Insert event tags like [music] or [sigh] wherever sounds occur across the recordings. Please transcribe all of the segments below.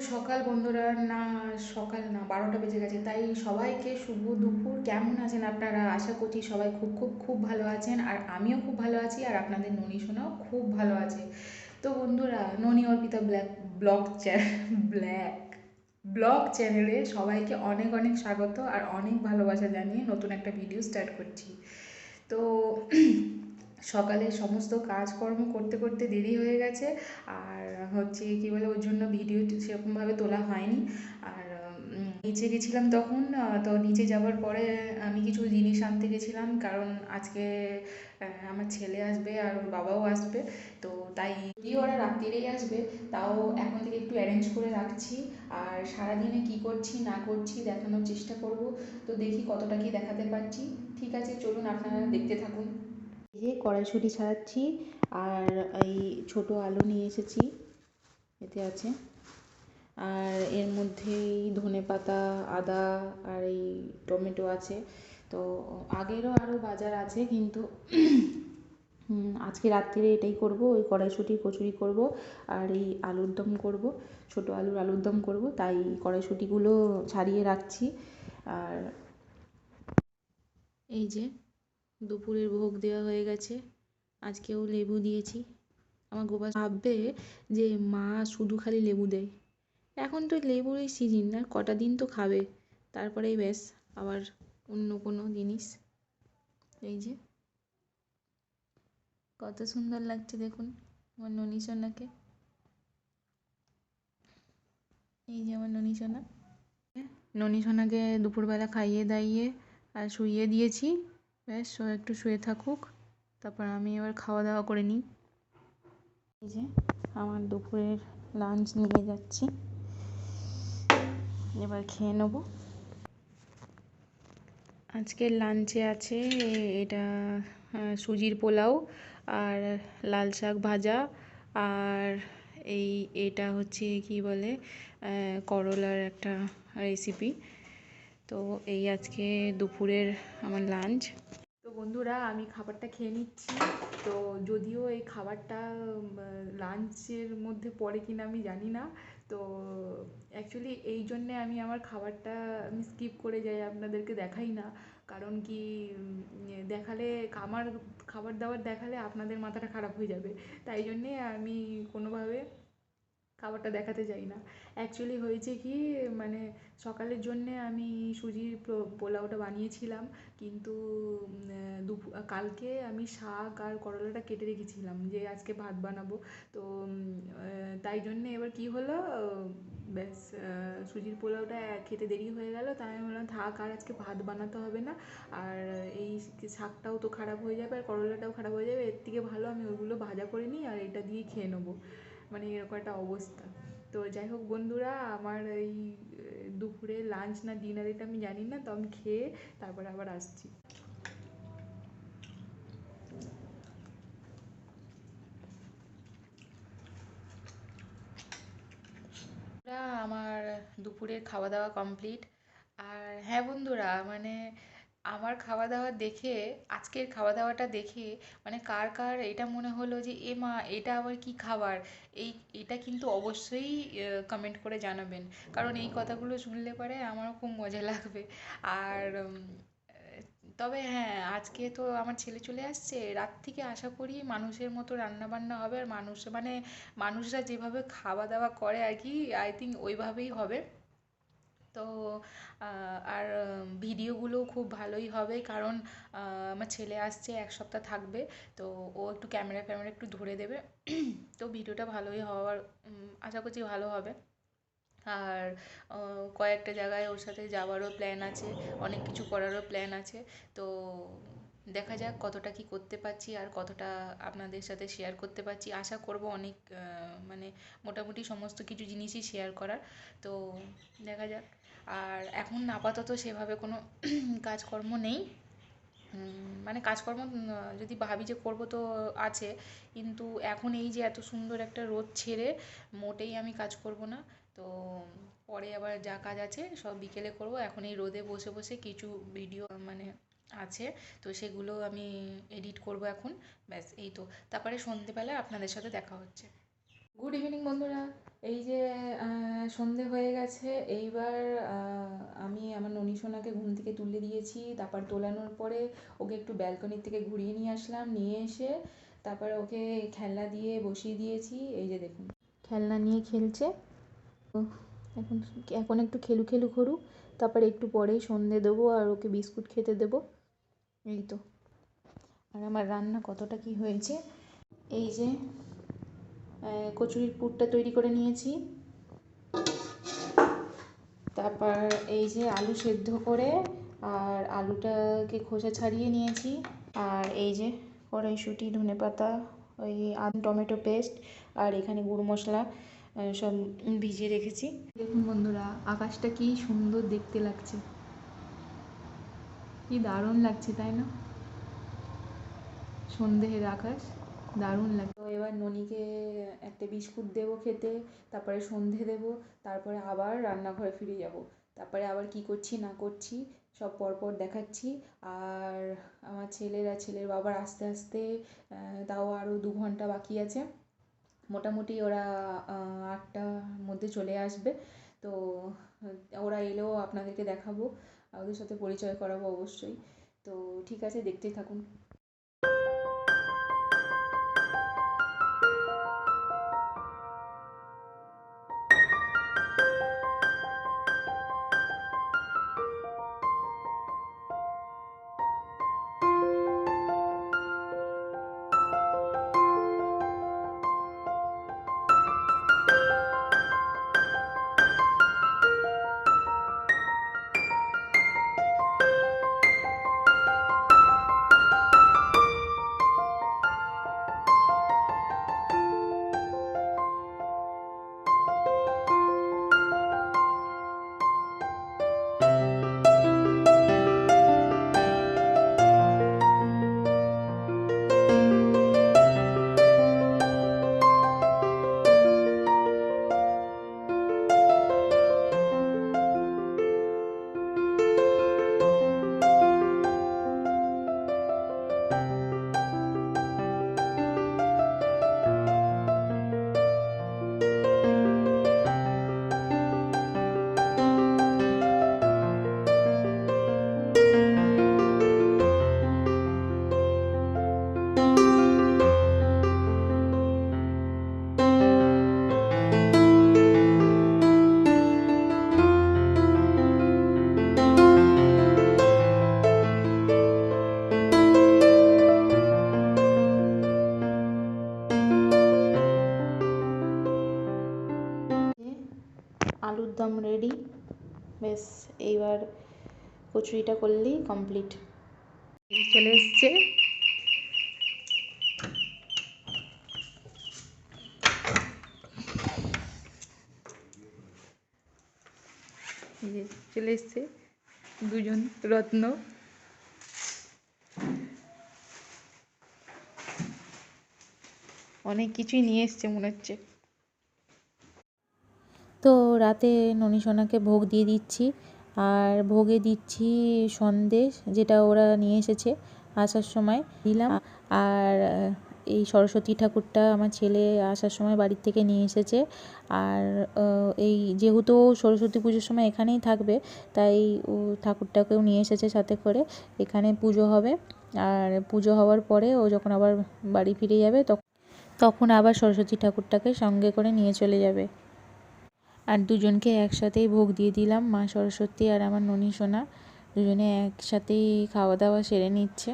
সকাল বন্ধুরা। না, সকাল না, বারোটা বেজে গেছে। তাই সবাইকে শুভ দুপুর। কেমন আছেন আপনারা? আশা করছি সবাই খুব খুব খুব ভালো আছেন। আর আমিও খুব ভালো আছি, আর আপনাদের ননি শোনাও খুব ভালো আছে। তো বন্ধুরা, Noni Arpita black, blog black, blog চ্যানেলে সবাইকে অনেক অনেক স্বাগত আর অনেক ভালোবাসা জানিয়ে নতুন একটা ভিডিও স্টার্ট করছি। তো সকালে সমস্ত কাজকর্ম করতে করতে দেরি হয়ে গেছে। আর হচ্ছে কী বলে, ওর জন্য ভিডিও সেরকমভাবে তোলা হয়নি। আর নিচে গেছিলাম তখন তো নিচে যাওয়ার পরে আমি কিছু জিনিস আনতে গেছিলাম। কারণ আজকে আমার ছেলে আসবে আর ওর বাবাও আসবে। তো তাই যদিও ওরা রাত্রিরেই আসবে, তাও এখন থেকে একটু অ্যারেঞ্জ করে রাখছি। আর সারাদিনে কি করছি, না করছি দেখানোর চেষ্টা করব। তো দেখি কতটা কি দেখাতে পারছি। ঠিক আছে, চলুন আপনারা দেখতে থাকুন। যে কড়াইশুঁটি ছাড়াচ্ছি আর এই ছোট আলু নিয়ে এসেছি, এতে আছে। আর এর মধ্যেই ধনে পাতা, আদা আর এই টমেটো আছে। তো আগেরও আরও বাজার আছে, কিন্তু আজকে রাত্রিরে এটাই করব, ওই কড়াইশুঁটির কচুরি করব আর এই আলুর দম করব। ছোটো আলুর আলুর দম করব, তাই কড়াইশুঁটিগুলো ছাড়িয়ে রাখছি। আর এই যে দুপুরের ভোগ দেওয়া হয়ে গেছে। আজকেও লেবু দিয়েছি। আমার গোপাল ভাববে যে মা শুধু খালি লেবু দেয়। এখন তো লেবুরই সিজন আর কটা দিন তো খাবে। তারপরেই ব্যাস, আবার অন্য কোনো জিনিস। এই যে। কত সুন্দর লাগছে দেখুন, আমার ননী সোনাকে। এই যে আমার ননী সোনা। ননী সোনাকে দুপুরবেলা খাইয়ে দাইয়ে আর শুইয়ে দিয়েছি। ব্যাস, ও একটু শুয়ে থাকুক। তারপর আমি এবার খাওয়া দাওয়া করে নিই। এই যে, আমার দুপুরের লাঞ্চ নিয়ে যাচ্ছি। এবার খেয়ে নেব। আজকের লাঞ্চে আছে এটা সুজির পোলাও আর লাল শাক ভাজা আর এই, এটা হচ্ছে কি বলে করলার একটা রেসিপি তো এই আজকে দুপুরের আমার লাঞ্চ বন্ধুরা, আমি খাবারটা খেয়ে নিচ্ছি। তো যদিও এই খাবারটা লাঞ্চের মধ্যে পড়ে কিনা আমি জানি না। তো অ্যাকচুয়ালি এই জন্যে আমি আমার খাবারটা আমি স্কিপ করে যাই, আপনাদেরকে দেখাই না। কারণ কি দেখালে, আমার খাবার দাবার দেখালে আপনাদের মাথাটা খারাপ হয়ে যাবে। তাই জন্যে আমি কোনোভাবে খাবারটা দেখাতে চাই না। অ্যাকচুয়ালি হয়েছে কি মানে সকালের জন্যে আমি সুজির পোলাওটা বানিয়েছিলাম, কিন্তু দুপুর কালকে আমি শাক আর করলাটা কেটে রেখেছিলাম, যে আজকে ভাত বানাবো। তো তাই জন্যে এবার কী হলো, ব্যাস সুজির পোলাওটা খেতে দেরি হয়ে গেল, তাই আমি বললাম, থাক, আর আজকে ভাত বানাতে হবে না। আর এই শাকটাও তো খারাপ হয়ে যাবে, আর করলাটাও খারাপ হয়ে যাবে, এর থেকে ভালো আমি ওইগুলো ভাজা করে নিই, আর এটা দিয়েই খেয়ে নেব। মানে এরকম একটা অবস্থা। তো যাই হোক বন্ধুরা, আমার এই দুপুরে লাঞ্চ না ডিনার এটা আমি জানি না, তো আমি খেয়ে তারপরে আবার আসছি। আমার দুপুরের খাওয়া দাওয়া কমপ্লিট আর হ্যাঁ বন্ধুরা মানে আমার খাওয়া দাওয়া দেখে, আজকের খাওয়া দাওয়াটা দেখে মানে কার কার এটা মনে হলো যে, এ মা, এটা আবার কী খাবার? এই, এটা কিন্তু অবশ্যই কমেন্ট করে জানাবেন। কারণ এই কথাগুলো শুনলে পরে আমারও খুব মজা লাগবে। আর তবে হ্যাঁ আজকে তো আমার ছেলে চলে আসছে। রাত থেকে আশা করি মানুষের মতো রান্না বান্না হবে আর মানুষ মানে মানুষরা যেভাবে খাওয়া দাওয়া করে আর কি আই থিঙ্ক ওইভাবেই হবে। তো আর ভিডিওগুলোও খুব ভালোই হবে কারণ আমার ছেলে আসছে, এক সপ্তাহ থাকবে, তো ও একটু ক্যামেরা ফ্যামেরা একটু ধরে দেবে। তো ভিডিওটা ভালোই হওয়ার আশা করছি ভালো হবে। আর কয়েকটা জায়গায় ওর সাথে যাওয়ারও প্ল্যান আছে, অনেক কিছু করারও প্ল্যান আছে, তো দেখা যাক কতটা কী করতে পারছি আর কতটা আপনাদের সাথে শেয়ার করতে পারছি। আশা করব অনেক মানে মোটামুটি সমস্ত কিছু জিনিসই শেয়ার করার, তো দেখা যাক। আর এখন আপাতত সেভাবে কোনো [clears throat] কাজকর্ম নেই। মানে কাজকর্ম যদি ভাবি যে করব তো আছে, কিন্তু এখন এই যে এত সুন্দর একটা রোদ ছেড়ে মোটেই আমি কাজ করব না। তো পরে আবার যা কাজ আছে সব বিকেলে করব। এখন এই রোদে বসে বসে কিছু ভিডিও মানে আছে, তো সেগুলো আমি এডিট করব এখন। ব্যাস, এই তো। তারপরে সন্ধেবেলা আপনাদের সাথে দেখা হচ্ছে। গুড ইভিনিং বন্ধুরা। এই যে সন্ধে হয়ে গেছে, এইবার আমি আমার ননী সোনাকে ঘুম থেকে তুলে দিয়েছি, তারপর তোলানোর পরে ওকে একটু ব্যালকনির থেকে ঘুরিয়ে নিয়ে আসলাম, নিয়ে এসে তারপর ওকে খেলনা দিয়ে বসিয়ে দিয়েছি, এই যে দেখুন। খেলনা নিয়ে খেলছে। এখন এখন একটু খেলু খেলু করুক তারপর একটু পরেই সন্ধে দেবো আর ওকে বিস্কুট খেতে দেবো। এই তো। আর আমার রান্না কতটা কি হয়েছে? এই যে কচুরির পুরটা তৈরি করে নিয়েছি। তারপর এই যে আলু সেদ্ধ করে আর আলুটাকে খোসা ছাড়িয়ে নিয়েছি। আর এই যে কড়াইশুঁটি, ধনেপাতা, ওই আদা, টমেটো পেস্ট আর এখানে গুঁড়ো মশলা সব ভিজিয়ে রেখেছি। দেখুন বন্ধুরা, আকাশটা কি সুন্দর দেখতে লাগছে। কি দারুণ লাগছে, তাই না? সন্ধ্যের আকাশ। দারুণ লাগে। তো এবার ননিকে একটা বিস্কুট দেবো খেতে, তারপরে সন্ধে দেবো, তারপরে আবার রান্নাঘরে ফিরে যাব। তারপরে আবার কি করছি, না করছি, সব পরপর দেখাচ্ছি। আর আমার ছেলের আর ছেলের বাবার আস্তে আস্তে তাও আরও দু ঘণ্টা বাকি আছে। মোটামুটি ওরা আটটার মধ্যে চলে আসবে। তো ওরা এলেও আপনাদেরকে দেখাবো, ওদের সাথে পরিচয় করাবো অবশ্যই। তো ঠিক আছে, দেখতেই থাকুন। বেশ, এইবার কচুরিটা করলেই কমপ্লিট চলে এসছে। চলে এসছে দুজন রত্ন। অনেক কিছুই নিয়ে এসছে মনে হচ্ছে। রাতে ননী সোনাকে ভোগ দিয়ে দিচ্ছি। আর ভোগে দিচ্ছি সন্দেশ, যেটা ওরা নিয়ে এসেছে আসার সময় দিলাম। আর এই সরস্বতী ঠাকুরটা আমার ছেলে আসার সময় বাড়ির থেকে নিয়ে এসেছে। আর এই যেহেতু সরস্বতী পুজোর সময় এখানেই থাকবে, তাই ও ঠাকুরটাকেও নিয়ে এসেছে সাথে করে। এখানে পুজো হবে। আর পুজো হওয়ার পরে ও যখন আবার বাড়ি ফিরে যাবে তখন তখন আবার সরস্বতী ঠাকুরটাকে সঙ্গে করে নিয়ে চলে যাবে। আর দুজনকে একসাথেই ভোগ দিয়ে দিলাম, মা সরস্বতী আর আমার ননী সোনা। দুজনে একসাথেই খাওয়া দাওয়া সেরে নিচ্ছে।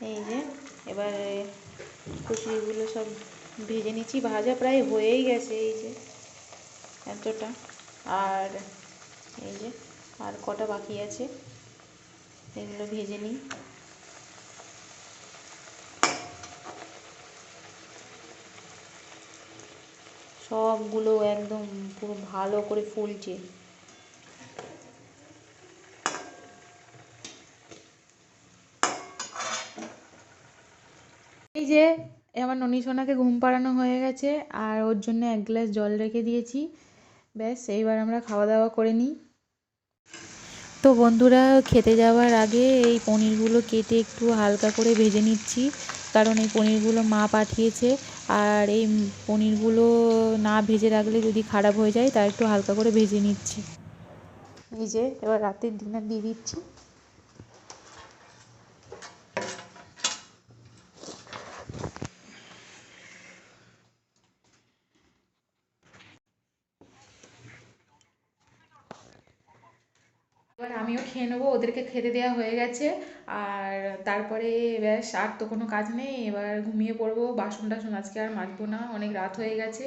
এই যে, এবারে কচুরিগুলো সব ভেজে নিচ্ছি। ভাজা প্রায় হয়েই গেছে এই যে, এতটা। আর এই যে, আর কটা বাকি আছে, এগুলো ভেজে নিই। সবগুলো একদম পুরো ভালো করে ফুলছে। যে আমার ননি সোনাকে ঘুম পাড়ানো হয়ে গেছে আর ওর জন্য এক গ্লাস জল রেখে দিয়েছি। ব্যাস, এইবার আমরা খাওয়া দাওয়া করে নিই। তো বন্ধুরা, খেতে যাওয়ার আগে এই পনিরগুলো কেটে একটু হালকা করে ভেজে নিচ্ছি। কারণ এই পনিরগুলো মা পাঠিয়েছে আর এই পনিরগুলো না ভেজে রাখলে যদি খারাপ হয়ে যায় তাই একটু হালকা করে ভেজে নিচ্ছি। এই যে, এবার রাতের ডিনার দিয়ে দিচ্ছি। এবার আমিও খেয়ে নেব, ওদেরকে খেতে দেওয়া হয়ে গেছে। আর তারপরে ব্যাস, আর তো কোনো কাজ নেই। এবার ঘুমিয়ে পড়ব, বাসন টাসন আজকে আর মাজবো না, অনেক রাত হয়ে গেছে।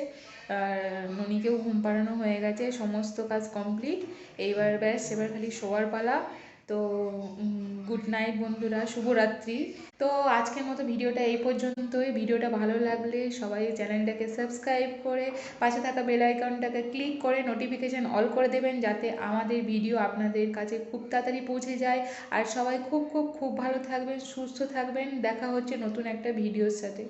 আর ননিকেও ঘুম পাড়ানো হয়ে গেছে, সমস্ত কাজ কমপ্লিট এইবার ব্যাস, এবার খালি শোয়ার পালা। তো গুড নাইট বন্ধুরা, শুভরাত্রি। তো আজকের মতো ভিডিওটা এই পর্যন্তই। ভিডিওটা ভালো লাগলে সবাই চ্যানেলটাকে সাবস্ক্রাইব করে, পাশে থাকা বেল আইকনটাকে ক্লিক করে নোটিফিকেশান অল করে দেবেন, যাতে আমাদের ভিডিও আপনাদের কাছে খুব তাড়াতাড়ি পৌঁছে যায়। আর সবাই খুব খুব খুব ভালো থাকবেন, সুস্থ থাকবেন। দেখা হচ্ছে নতুন একটা ভিডিওর সাথে।